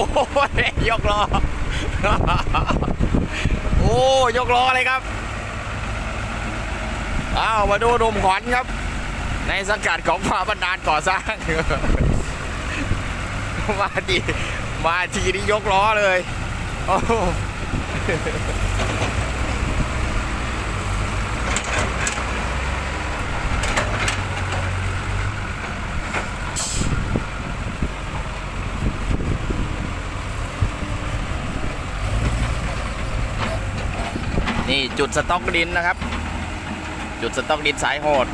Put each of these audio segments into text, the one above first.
ยยกล้อ โอ้ยกล้อเลยครับ อ้าวมาดูดมขวัญครับ ในสังกัดของฝ่าบรรดาลก่อสร้าง มาทีมาทีนี้ยกล้อเลย โอ้ นี่จุดสต็อกดินนะครับ จุดสต็อกดินสายโหด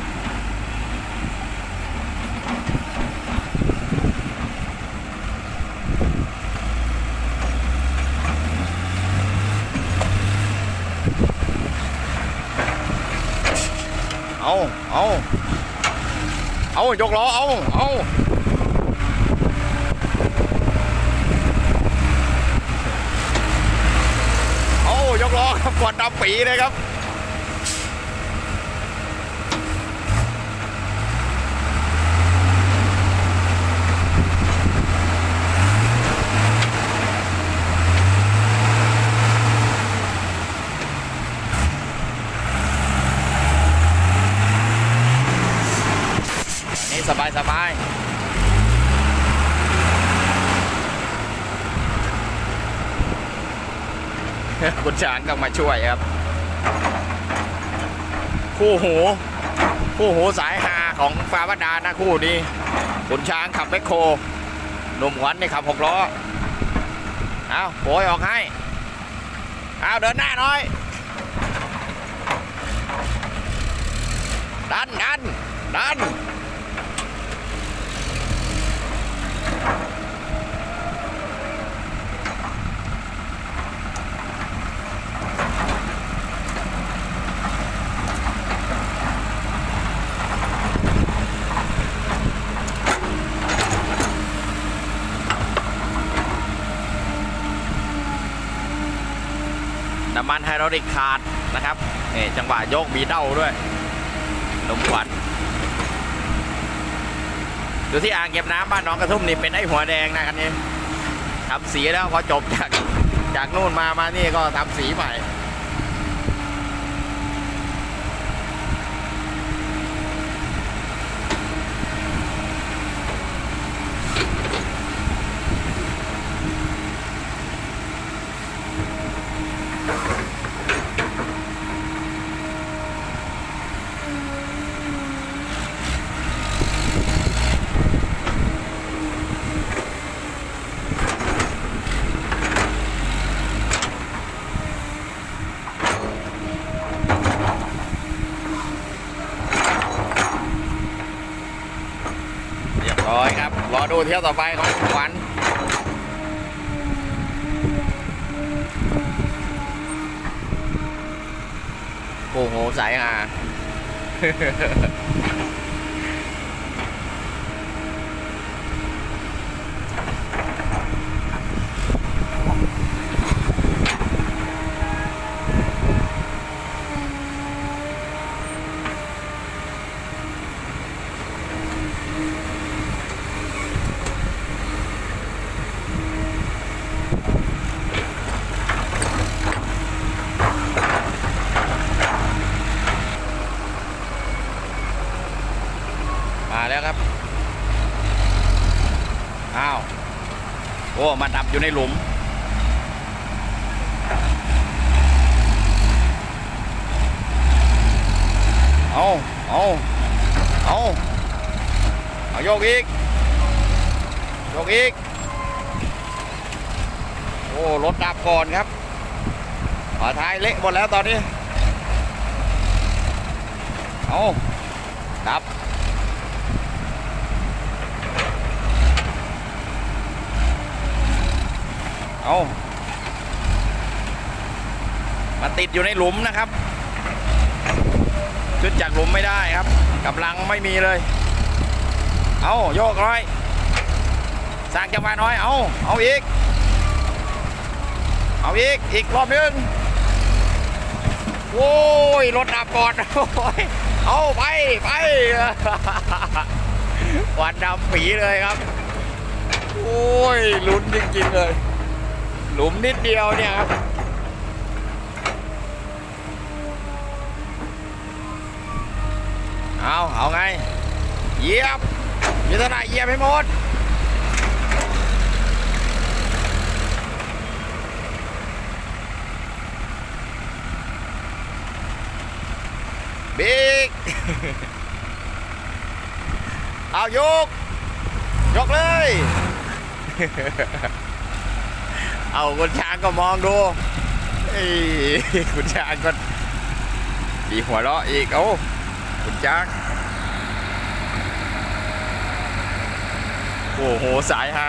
เอาเอาเอายกล้อเอาเอาเอา ยกล้อครับกวาดดำปีเลยครับ นี่สบายสบาย คุณช้างต้องมาช่วยครับ คู่หูคู่หูสายฮาของฟาบันดานะคู่นี้คุณช้างขับแมคโครหนุ่มขวัญนี่ขับหกล้อเอาโอยออกให้เอาเดินหน้าน่อย ดันดันดันำมันไฮดรอลิกขาดนะครับนี่จังหวะโยกมีเด้าด้วยลมขวันดูที่อ่างเก็บน้ำบ้านน้องกระทุ่มนี่เป็นไอ้หัวแดงนะคันนี้ทำสีแล้วพอจบจากจากนู่นมามานี่ก็ทำสีใหม่ เรียบร้อยครับ รอ ดูเที่ยวต่อไปของขวัญโอ้โหสายหา โอ้มาดับอยู่ในหลุม เอาเอาเอาเอาโยกอีกโยกอีก โอ้ รถดับก่อนครับฝาท้ายเละหมดแล้วตอนนี้ เอาดับ เอามาติดอยู่ในหลุมนะครับขึ้นจากหลุมไม่ได้ครับกำลังไม่มีเลย เอาโยกร้อยสร้างจังหวะน้อย เอาเอาอีก เอาอีก อีกรอบนึงโอ้ยรถดับก่อนโอ้ยเอาไปไปวันดำปีเลยครับ โอ้ยลุ้นจริงๆเลย หลุมนิดเดียวเนี่ยครับเอาเอาไงเหยียบมีเท่าไหร่เหยียบให้หมดบิ๊กเอายก ยกเลย เอาคุณช้างก็มองดูเอ้คุณช้างก็ดีหัวเราะอีก เอาคุณช้าง โอ้โห สายฮา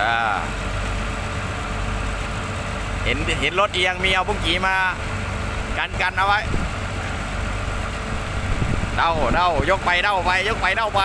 อ่าเห็นเห็นรถเอียงมีเอาพุ่งกีมากันกันเอาไว้เด้าเด้ายกไปเด้าไป ยกไปเด้าไป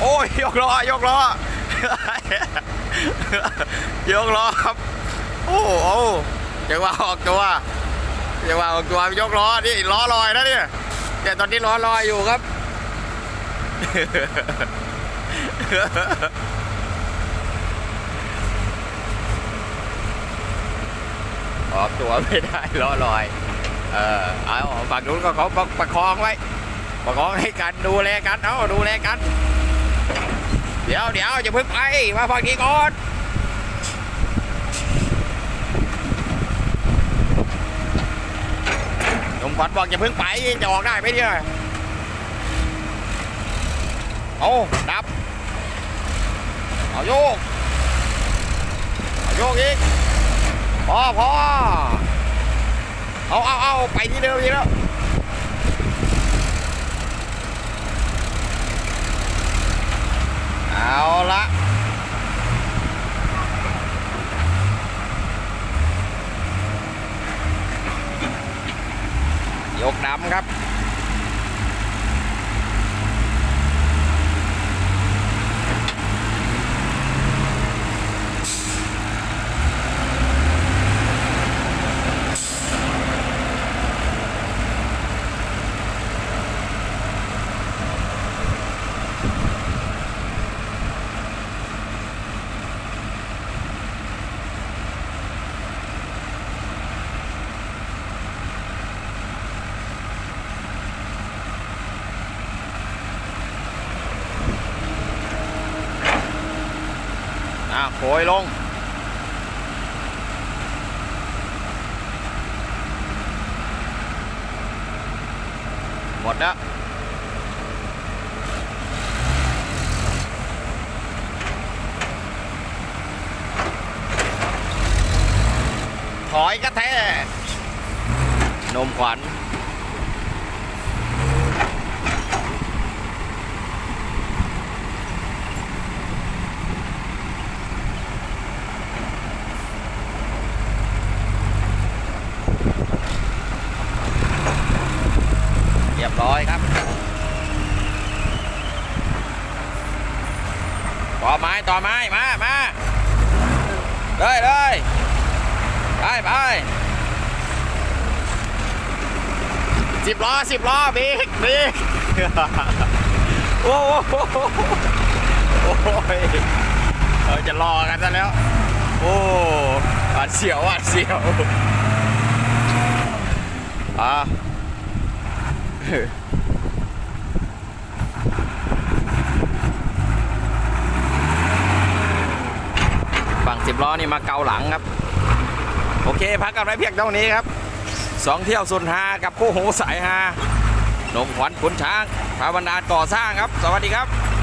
โอ้ย ย กล้อยกล้อยกล้อครับ โอ้โหจังหวะออกตัวจังหวะออกตัวยกล้อนี่ล้อลอยนะเนี่ยแต่ตอนนี้ล้อลอยอยู่ครับออกตัวไม่ได้ล้อลอย เออเอาฝั่งนู้นก็เขาประคองไว้ประคองให้กันดูแลกันเอาดูแลกัน ดี๋ยวเดี๋ยวอย่าเพิ่งไปมาฝั่งนี้ก่อนหนุ่มขวัญบอกอย่าเพิ่งไปจะออกได้ไหมเนี่ยเอาดับเอาโยกเอาโยกอีกพอพอเอาเอาเอาไปที่เดิมทีแล้ว เอาละยกดำครับ โขยลง หมดแล้วถอยกระแทกนมขวัญ เรียบร้อยครับ ต่อไม้ต่อไม้ มา มา เลยเลยไปไป สิบล้อสิบล้อบิ๊กบิ๊กโอ้โหโอ้ยเออจะรอกันซะแล้ว โอ้หวาดเสียวหวาดเสียวอะฝั่งสิบล้อนี่มาเกาหลังครับ โอเค พักกันไว้เพียงเท่านี้ครับ สองเที่ยวสุนหากับคู่หูสายหานงขวัญขุนช้างพาบรรดาก่อสร้างครับ สวัสดีครับ